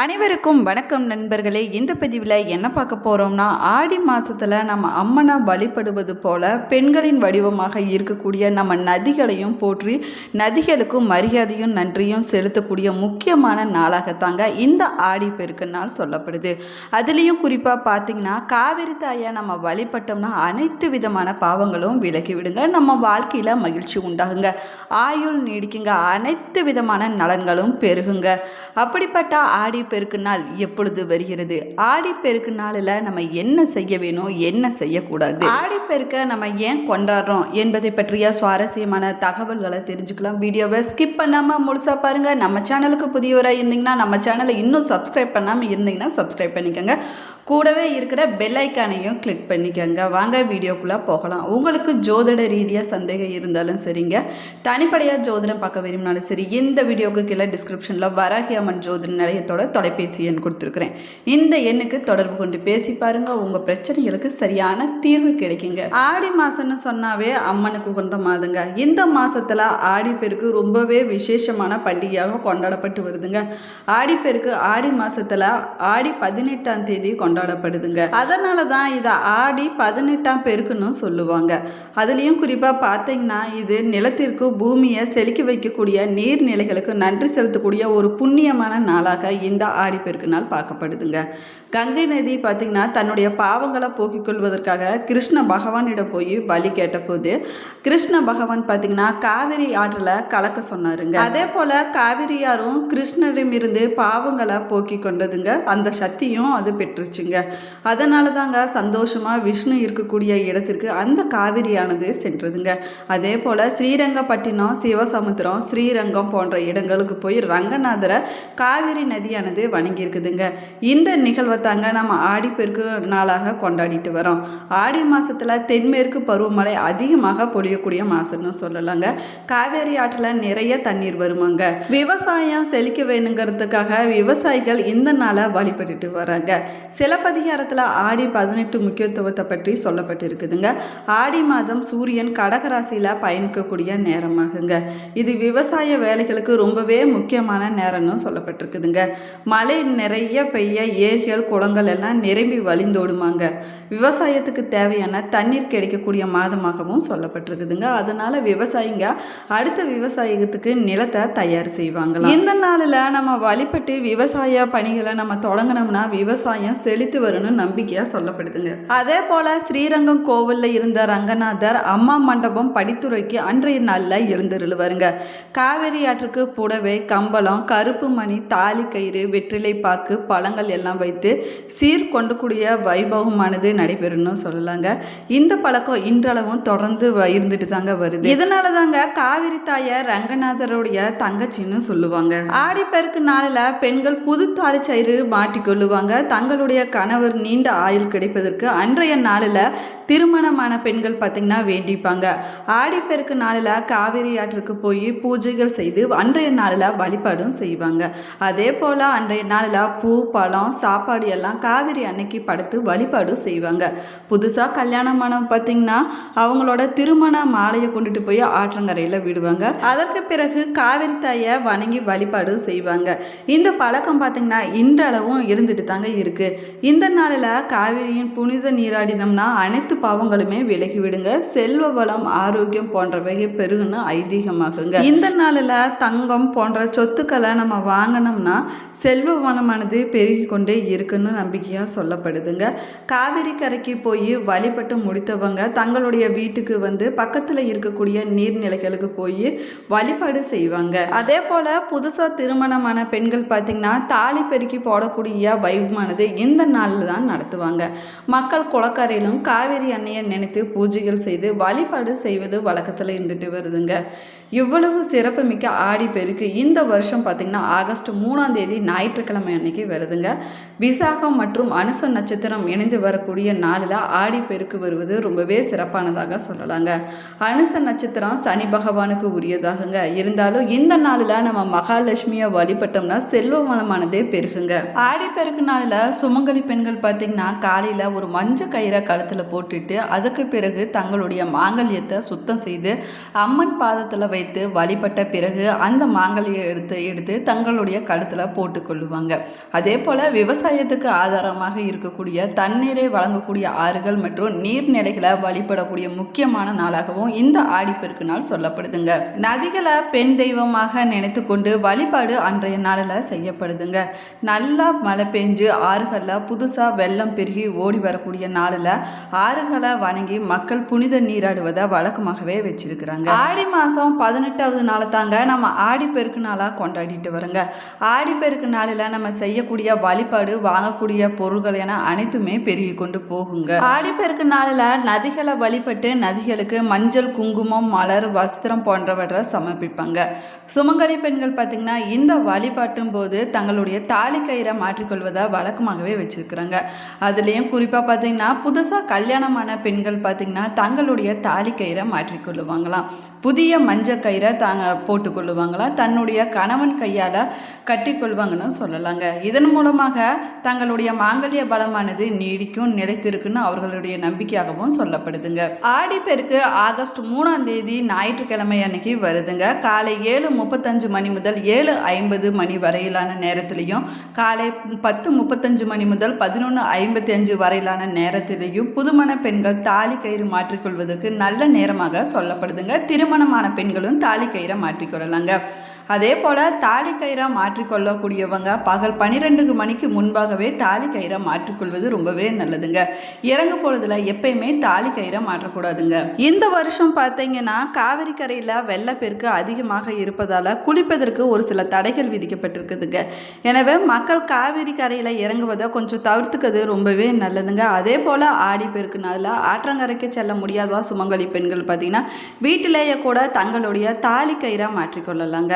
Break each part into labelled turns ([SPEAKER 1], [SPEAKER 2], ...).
[SPEAKER 1] அனைவருக்கும் வணக்கம் நண்பர்களே. இந்த பதிவில் என்ன பார்க்க போகிறோம்னா ஆடி மாதத்தில் நம்ம அம்மனை வழிபடுவது போல பெண்களின் வடிவமாக இருக்கக்கூடிய நம்ம நதிகளையும் போற்றி நதிகளுக்கும் மரியாதையும் நன்றியும் செலுத்தக்கூடிய முக்கியமான நாளாகத்தாங்க இந்த ஆடி பெருக்கு நாள் சொல்லப்படுது. அதுலேயும் குறிப்பாக பார்த்திங்கன்னா காவிரி தாயை நம்ம வழிபட்டோம்னா அனைத்து விதமான பாவங்களும் விலகி விடுங்க நம்ம வாழ்க்கையில் மகிழ்ச்சி உண்டாகுங்க. ஆயுள் நீடிக்குங்க. அனைத்து விதமான நலன்களும் பெருகுங்க. அப்படிப்பட்ட ஆடி பெருக்கு நாள் எப்பொழுது வருகிறது? ஆடிப்பெருக்கு நாளில் நம்ம என்ன செய்ய வேணும் என்ன செய்யக்கூடாது? ஆடிப்பெருக்க நம்ம ஏன் கொண்டாடுறோம் என்பதை பற்றிய சுவாரஸ்யமான தகவல்களை தெரிஞ்சுக்கலாம். வீடியோவை ஸ்கிப் பண்ணாமல் முழுசாக பாருங்கள் நம்ம சேனலுக்கு புதியவராக இருந்தீங்கன்னா நம்ம சேனலை இன்னும் சப்ஸ்கிரைப் பண்ணாமல் இருந்தீங்கன்னா சப்ஸ்கிரைப் பண்ணிக்கோங்க. கூடவே இருக்கிற பெல் ஐக்கானையும் கிளிக் பண்ணிக்கோங்க. வாங்க வீடியோக்குள்ளே போகலாம். உங்களுக்கு ஜோதிட ரீதியாக சந்தேகம் இருந்தாலும் சரிங்க. தனிப்படையாக ஜோதிடம் பார்க்க விரும்பினாலும் சரி இந்த வீடியோவுக்கு கீழே டிஸ்கிரிப்ஷனில் வராகி அம்மன் ஜோதிட நிலையத்தோட தொலைபேசி எண் கொடுத்துருக்குறேன். இந்த எண்ணுக்கு தொடர்பு கொண்டு பேசி பாருங்க. உங்கள் பிரச்சனைகளுக்கு சரியான தீர்வு கிடைக்குங்க. ஆடி மாதம்னு சொன்னாவே அம்மனுக்கு உகந்த மாதங்க. இந்த மாதத்தில் ஆடிப்பெருக்கு ரொம்பவே விசேஷமான பண்டிகையாக கொண்டாடப்பட்டு வருதுங்க. ஆடிப்பெருக்கு ஆடி மாதத்தில் ஆடி பதினெட்டாம் தேதி கொண்டாடப்படுதுங்க. அதனால தான் இதை ஆடி பதினெட்டாம் பெருக்குன்னு சொல்லுவாங்க. அதுலேயும் குறிப்பாக பார்த்தீங்கன்னா இது நிலத்திற்கு பூமியை செலுக்கி வைக்கக்கூடிய நீர்நிலைகளுக்கு நன்றி செலுத்தக்கூடிய ஒரு புண்ணியமான நாளாக இந்த ஆடிப்பெருக்கு நாள் பார்க்கப்படுதுங்க. கங்கை நதி பார்த்திங்கன்னா தன்னுடைய பாவங்களை போக்கிக் கொள்வதற்காக கிருஷ்ண பகவானிடம் போய் பலி கேட்டபோது கிருஷ்ண பகவான் பார்த்திங்கன்னா காவிரி ஆற்றில் கலக்க சொன்னாருங்க. அதே போல் காவிரியாரும் கிருஷ்ணரிடமிருந்து பாவங்களை போக்கி கொண்டதுங்க. அந்த சக்தியும் அது பெற்றுச்சுங்க. அதனால தாங்க சந்தோஷமாக விஷ்ணு இருக்கக்கூடிய இடத்திற்கு அந்த காவிரியானது சென்றதுங்க. அதே போல் ஸ்ரீரங்கப்பட்டினம் சிவசமுத்திரம் ஸ்ரீரங்கம் போன்ற இடங்களுக்கு போய் ரங்கநாதரை காவிரி நதியானது வணங்கியிருக்குதுங்க. இந்த நிகழ்வு தாங்க நம்ம ஆடிப்பெருக்கு நாளாக கொண்டாடிட்டு வரோம். ஆடி மாதத்தில் தென்மேற்கு பருவமழை அதிகமாக பொழியக்கூடிய மாதம்னு சொல்லலாங்க. காவேரி ஆற்றில் நிறைய தண்ணீர் வருமாங்க. விவசாயம் செழிக்க வேணுங்கிறதுக்காக விவசாயிகள் இந்த நாளை வழிபட்டுட்டு வராங்க. சிலப்பதிகாரத்தில் ஆடி பதினெட்டு முக்கியத்துவத்தை பற்றி சொல்லப்பட்டிருக்குதுங்க. ஆடி மாதம் சூரியன் கடகராசியில் பயணிக்கக்கூடிய நேரமாகுங்க. இது விவசாய வேலைகளுக்கு ரொம்பவே முக்கியமான நேரம்னு சொல்லப்பட்டிருக்குதுங்க. மழை நிறைய பெய்ய ஏரிகள் குளங்கள் எல்லாம் நிரம்பி வழிந்தோடுமாங்க. விவசாயத்துக்கு தேவையான தண்ணீர் கிடைக்கக்கூடிய மாதமாகவும் சொல்லப்பட்டிருக்குதுங்க. அதனால விவசாயிங்க அடுத்த விவசாயத்துக்கு நிலத்தை தயார் செய்வாங்க இந்த நாளில் நம்ம வழிபட்டு விவசாய பணிகளை நம்ம தொடங்கினோம்னா விவசாயம் செழித்து வரும்னு நம்பிக்கையாக சொல்லப்படுதுங்க. அதே போல் ஸ்ரீரங்கம் கோவிலில் இருந்த ரங்கநாதர் அம்மா மண்டபம் படித்துறைக்கு அன்றைய நாளில் எழுந்தருளுவாருங்க. காவேரி ஆற்றுக்கு புடவை கம்பளம் கருப்பு மணி தாலி கயிறு வெற்றிலை பாக்கு பழங்கள் எல்லாம் வைத்து சீர் கொண்டு கூடிய வைபவமானது நடைபெறும்னு சொல்லலாங்க. இந்த பழக்கம் இன்றளவும் தொடர்ந்து இருந்துட்டு தாங்க வருது. இதனால தாங்க காவிரி தாய ரங்கநாதருடைய தங்கச்சின்னு சொல்லுவாங்க. ஆடிப்பெருக்கு நாளில் பெண்கள் புது தாலிச்சயிறு மாட்டிக்கொள்ளுவாங்க. தங்களுடைய கணவர் நீண்ட ஆயுள் கிடைப்பதற்கு அன்றைய நாளில் திருமணமான பெண்கள் பார்த்திங்கன்னா வேண்டிப்பாங்க. ஆடிப்பெருக்கு நாளில் காவிரி ஆற்றுக்கு போய் பூஜைகள் செய்து அன்றைய நாளில் வழிபாடும் செய்வாங்க. அதே போல் அன்றைய நாளில் பூ பழம் சாப்பாடு எல்லாம் காவிரி அன்னைக்கு படுத்து வழிபாடும் செய்வாங்க. புதுசாக கல்யாணமானவங்க பார்த்திங்கன்னா அவங்களோட திருமண மாலையை கொண்டுட்டு போய் ஆற்றங்கரையில் விடுவாங்க. அதற்கு பிறகு காவிரி தாயை வணங்கி வழிபாடு செய்வாங்க. இந்த பழக்கம் பார்த்திங்கன்னா இன்றளவும் இருந்துட்டு தாங்க இருக்குது இந்த நாளில் காவிரியின் புனித நீராடினம்னா அனைத்து பாவங்களுமே விலகி விடுங்க. செல்வ வளம் ஆரோக்கியம் போன்றவை பெருகுன்னு ஐதீகமாகுங்க. இந்த நாளில் தங்கம் போன்ற சொத்துக்களை நம்ம வாங்கினோம்னா செல்வ வளமானது பெருகி கொண்டே இருக்குன்னு நம்பிக்கையாக சொல்லப்படுதுங்க. காவிரி கரைக்கு போய் வழிபட்டு முடித்தவங்க தங்களுடைய வீட்டுக்கு வந்து பக்கத்தில் இருக்கக்கூடிய நீர்நிலைகளுக்கு போய் வழிபாடு செய்வாங்க. அதே போல் புதுசாக திருமணமான பெண்கள் பார்த்திங்கன்னா தாலி பெருக்கி போடக்கூடிய வைபமானது இந்த நாளில் தான் நடத்துவாங்க. மக்கள் குளக்கரையிலும் காவேரி அன்னையை நினைத்து பூஜைகள் செய்து வழிபாடு செய்வது வழக்கத்தில் இருந்துட்டு வருதுங்க. இவ்வளவு சிறப்புமிக்க ஆடி பெருக்கு இந்த வருஷம் பார்த்திங்கன்னா ஆகஸ்ட் மூணாம் தேதி ஞாயிற்றுக்கிழமை அன்னைக்கு வருதுங்க. விசாகம் மற்றும் அனுச நட்சத்திரம் இணைந்து வரக்கூடிய நாளில் ஆடி பெருக்கு வருவது ரொம்பவே சிறப்பானதாக சொல்லலாங்க. அனுச நட்சத்திரம் சனி பகவானுக்கு உரியதாகுங்க. இருந்தாலும் இந்த நாளில் நம்ம மகாலட்சுமியை வழிபட்டோம்னா செல்வ வளமானதே பெருகுங்க. ஆடி பெருக்கு நாளில் சுமங்கலி பெண்கள் பார்த்திங்கன்னா காலையில் ஒரு மஞ்சள் கயிறை கழுத்தில் போட்டுட்டு அதுக்கு பிறகு தங்களுடைய மாங்கல்யத்தை சுத்தம் செய்து அம்மன் பாதத்தில் வைத்து வழிபட்ட பிறகு அந்த மாங்கல்யை எடுத்து எடுத்து தங்களுடைய கழுத்தில் போட்டுக்கொள்ளுவாங்க அதே போல் விவசாயத்துக்கு ஆதாரமாக இருக்கக்கூடிய தண்ணீரை வழங்கக்கூடிய ஆறுகள் மற்றும் நீர்நிலைகளை வழிபடக்கூடிய முக்கியமான நாளாகவும் இந்த ஆடிப்பெருக்கு நாள் சொல்லப்படுதுங்க. நதிகளை பெண் தெய்வமாக நினைத்து கொண்டு வழிபாடு அன்றைய நாளில் செய்யப்படுதுங்க. நல்லா மழை பெஞ்சு ஆறுகளில் புதுசாக வெள்ளம் பெருகி ஓடி வரக்கூடிய நாளில் ஆறுகளை வணங்கி மக்கள் புனித நீராடுவதை வழக்கமாகவே வச்சிருக்கிறாங்க. ஆடி மாதம் பதினெட்டாவது நாளை தாங்க நம்ம ஆடிப்பெருக்கு நாளாக கொண்டாடிட்டு வரோங்க. ஆடிப்பெருக்கு நாளில் நம்ம செய்யக்கூடிய வழிபாடு வாங்கக்கூடிய பொருள்கள் என அனைத்துமே பெருகி கொண்டு போகுங்க. ஆடிப்பெருக்கு நாளில் நதிகளை வழிபட்டு நதிகளுக்கு மஞ்சள் குங்குமம் மலர் வஸ்திரம் போன்றவற்றை சமர்ப்பிப்பாங்க. சுமங்கலி பெண்கள் பார்த்திங்கன்னா இந்த வழிபாட்டும் போது தங்களுடைய தாலி கயிறை மாற்றிக்கொள்வதை வழக்கமாகவே வச்சுருக்குறாங்க. அதுலேயும் குறிப்பாக பார்த்தீங்கன்னா புதுசாக கல்யாணமான பெண்கள் பார்த்திங்கன்னா தங்களுடைய தாலி கயிறை மாற்றிக்கொள்ளுவாங்களாம். புதிய மஞ்சள் கயிறை தாங்க போட்டுக்கொள்ளுவாங்களாம் தன்னுடைய கணவன் கையால் கட்டிக்கொள்வாங்கன்னு சொல்லலாங்க. இதன் மூலமாக தங்களுடைய மாங்கல்ய பலமானது நீடிக்கும் நிலைத்திருக்குன்னு அவர்களுடைய நம்பிக்கையாகவும் சொல்லப்படுதுங்க. ஆடிப்பெருக்கு ஆகஸ்ட் மூணாம் தேதி ஞாயிற்றுக்கிழமை அன்னைக்கு வருதுங்க. காலை ஏழு முப்பத்தஞ்சு மணி முதல் ஏழு ஐம்பது மணி வரையிலான நேரத்திலையும் காலை பத்து முப்பத்தஞ்சு மணி முதல் பதினொன்று ஐம்பத்தி அஞ்சு வரையிலான நேரத்திலையும் புதுமண பெண்கள் தாலி கயிறு மாற்றிக்கொள்வதற்கு நல்ல நேரமாக சொல்லப்படுதுங்க. திருமணமான பெண்களும் தாலி கயிறை மாற்றிக்கொள்ளலாங்க அதே போல் தாலி கயிறாக மாற்றிக்கொள்ளக்கூடியவங்க பகல் பன்னிரெண்டுக்கு மணிக்கு முன்பாகவே தாலி கயிறாக மாற்றிக்கொள்வது ரொம்பவே நல்லதுங்க. இறங்கு பொழுதுல எப்பயுமே தாலி கயிறாக மாற்றக்கூடாதுங்க. இந்த வருஷம் பார்த்தீங்கன்னா காவிரி கரையில் வெள்ளப்பெருக்கு அதிகமாக இருப்பதால் குளிப்பதற்கு ஒரு சில தடைகள் விதிக்கப்பட்டிருக்குதுங்க. எனவே மக்கள் காவிரி கரையில் இறங்குவதை கொஞ்சம் தவிர்த்துக்கிறது ரொம்பவே நல்லதுங்க. அதே போல் ஆடி பெருக்குனால ஆற்றங்கரைக்கு செல்ல முடியாதா சுமங்கலி பெண்கள் பார்த்தீங்கன்னா வீட்டிலேயே கூட தங்களுடைய தாலி கயிறாக மாற்றிக்கொள்ளலாங்க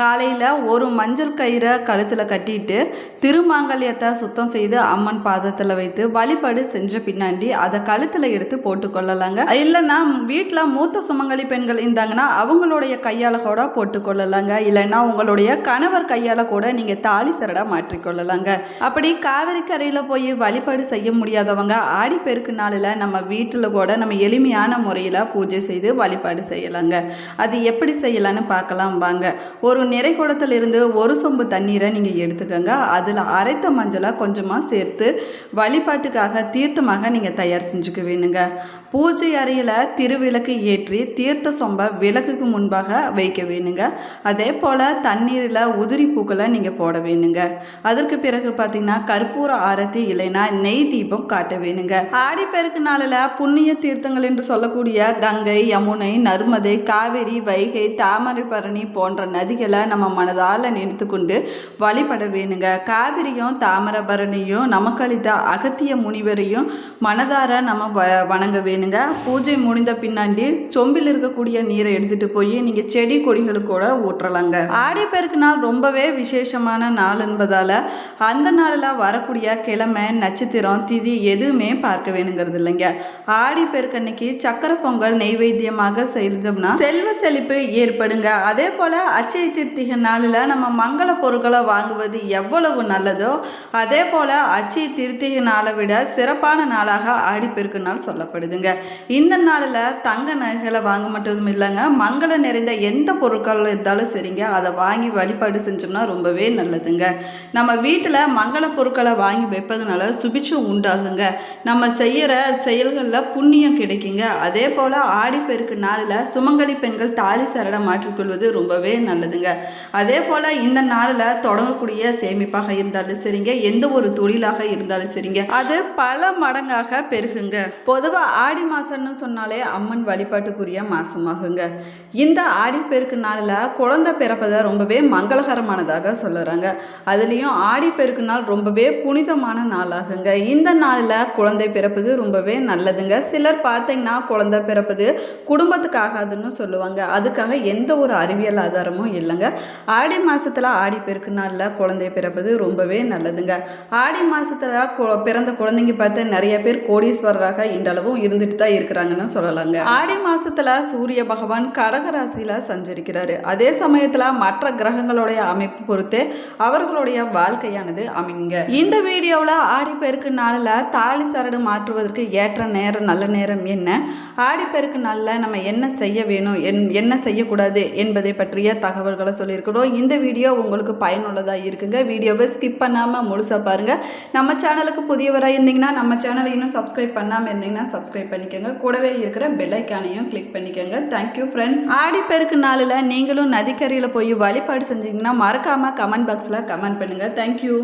[SPEAKER 1] காலையில் ஒரு மஞ்சள் கயிறை கழுத்தில் கட்டிட்டு திருமாங்கல்யத்தை சுத்தம் செய்து அம்மன் பாதத்தில் வைத்து வழிபாடு செஞ்ச பின்னாடி அதை கழுத்தில் எடுத்து போட்டுக்கொள்ளலாங்க இல்லைன்னா வீட்டில் மூத்த சுமங்கலி பெண்கள் இருந்தாங்கன்னா அவங்களுடைய கையால் கூட போட்டுக்கொள்ளலாங்க இல்லைன்னா உங்களுடைய கணவர் கையால் கூட நீங்கள் தாலி சரடாக மாற்றிக்கொள்ளலாங்க அப்படி காவிரி கரையில் போய் வழிபாடு செய்ய முடியாதவங்க ஆடிப்பெருக்கு நாளில் நம்ம வீட்டில் கூட நம்ம எளிமையான முறையில் பூஜை செய்து வழிபாடு செய்யலாங்க. அது எப்படி செய்யலான்னு பார்க்கலாம் வாங்க. ஒரு நிறைகுடத்தில் இருந்து ஒரு சொம்பு தண்ணீரை நீங்கள் எடுத்துக்கோங்க. அதில் அரைத்த மஞ்சளை கொஞ்சமாக சேர்த்து வழிபாட்டுக்காக தீர்த்தமாக நீங்கள் தயார் செஞ்சுக்க வேணுங்க. பூஜை அறையில் திருவிளக்கு ஏற்றி தீர்த்த சொம்பை விளக்குக்கு முன்பாக வைக்க வேணுங்க. அதே போல் தண்ணீரில் உதிரி பூக்களை நீங்கள் போட வேணுங்க. அதற்கு பிறகு பார்த்தீங்கன்னா கற்பூர ஆரத்தி இல்லைன்னா நெய் தீபம் காட்ட வேணுங்க. ஆடிப்பெருக்கு நாளில் புண்ணிய தீர்த்தங்கள் என்று சொல்லக்கூடிய கங்கை யமுனை நர்மதை காவேரி வைகை தாமரைப்பரணி போன்ற நதிகளை நம்ம மனதால் நினைத்து கொண்டு வழிபட வேணுங்க. காவிரியும் தாமிரபரணியும் நமக்கு அளித்த அகத்திய முனிவரையும் மனதார நம்ம வ வணங்க வேணுங்க. பூஜை முடிந்த பின்னாடி சொம்பில் இருக்கக்கூடிய நீரை எடுத்துகிட்டு போய் நீங்கள் செடி கொடிகளுக்கு கூட ஊற்றலாங்க. ஆடிப்பெருக்கு நாள் ரொம்பவே விசேஷமான நாள் என்பதால் அந்த நாளில் வரக்கூடிய கிழமை நட்சத்திரம் திதி எதுவுமே பார்க்க வேணுங்கிறது இல்லைங்க. ஆடிப்பெருக்கு அன்னைக்கு சக்கரை பொங்கல் நெய்வேத்தியமாக செய்தோம்னா செல்வ செழிப்பு ஏற்படுங்க. அதே போல் அச்சய திருத்திகை நாளில் நம்ம மங்கள பொருட்களை வாங்குவது எவ்வளவு நல்லதோ அதே போல் அச்சய திருத்திகை நாளை விட சிறப்பான நாளாக ஆடிப்பெருக்கு நாள் சொல்லப்படுதுங்க. இந்த நாளில் தங்க நகைகளை வாங்க மட்டும் இல்லைங்க. மங்களம் நிறைந்த எந்த பொருட்கள் இருந்தாலும் சரிங்க. அதை வாங்கி வழிபாடு செஞ்சோம்னா ரொம்பவே நல்லதுங்க. நம்ம வீட்டில் மங்கள பொருட்களை வாங்கி வைப்பதுனால சுபிச்சம் உண்டாகுங்க. நம்ம செய்கிற செயல்களில் புண்ணியம் கிடைக்குங்க. அதே போல் ஆடிப்பெருக்கு நாளில் சுமங்கலி பெண்கள் தாலி சரடை மாற்றிக்கொள்வது ரொம்பவே நல்லதுங்க. அதே போல் இந்த நாளில் தொடங்கக்கூடிய சேமிப்பாக இருந்தாலும் சரிங்க எந்த ஒரு தொழிலாக இருந்தாலும் சரிங்க. அது பல மடங்காக பெருகுங்க. பொதுவாக ஆடி மாதம்னு சொன்னாலே அம்மன் வழிபாட்டுக்குரிய மாதமாகுங்க இந்த ஆடிப்பெருக்கு நாளில் குழந்தை பிறப்பதை ரொம்பவே மங்களகரமானதாக சொல்லுறாங்க. அதுலேயும் ஆடிப்பெருக்கு நாள் ரொம்பவே புனிதமான நாளாகுங்க. இந்த நாளில் குழந்தை பிறப்பது ரொம்பவே நல்லதுங்க. சிலர் பார்த்தீங்கன்னா குழந்தை பிறப்பது குடும்பத்துக்காகாதுன்னு சொல்லுவாங்க. அதுக்காக எந்த ஒரு அறிவியல் ஆதாரமும் நாளும் இல்லைங்க. ஆடி மாதத்தில் ஆடி பெருக்கு நாளில் குழந்தை பிறப்பது ரொம்பவே நல்லதுங்க. ஆடி மாதத்தில் பிறந்த குழந்தைங்க பார்த்து நிறைய பேர் கோடீஸ்வரராக இன்றளவும் இருந்துட்டு தான் இருக்கிறாங்கன்னு சொல்லலாங்க. ஆடி மாதத்தில் சூரிய பகவான் கடகராசியில் சஞ்சரிக்கிறாரு. அதே சமயத்தில் மற்ற கிரகங்களுடைய அமைப்பு பொறுத்தே அவர்களுடைய வாழ்க்கையானது அமைங்க. இந்த வீடியோவில் ஆடிப்பெருக்கு நாளில் தாலி சரடு மாற்றுவதற்கு ஏற்ற நேரம் நல்ல நேரம் என்ன? ஆடிப்பெருக்கு நாளில் நம்ம என்ன செய்ய வேணும்? என் என்ன செய்யக்கூடாது என்பதை பற்றிய தகவல்களை சொல்லியிருக்கிறோம் இந்த வீடியோ உங்களுக்கு பயனுள்ளதாக இருக்குங்க. வீடியோவை ஸ்கிப் பண்ணாமல் முழுசாக பாருங்கள் நம்ம சேனலுக்கு புதியவராக இருந்தீங்கன்னா நம்ம சேனலை இன்னும் சப்ஸ்கிரைப் பண்ணாமல் இருந்தீங்கன்னா சப்ஸ்கிரைப் பண்ணிக்கோங்க. கூடவே இருக்கிற பெல்லைக்கானையும் கிளிக் பண்ணிக்கோங்க. தேங்க்யூ ஃப்ரெண்ட்ஸ் ஆடிப்பெருக்கு நாளில் நீங்களும் நதிக்கரையில் போய் வழிபாடு செஞ்சீங்கன்னா மறக்காமல் கமெண்ட் பாக்ஸில் கமெண்ட் பண்ணுங்கள் தேங்க்யூ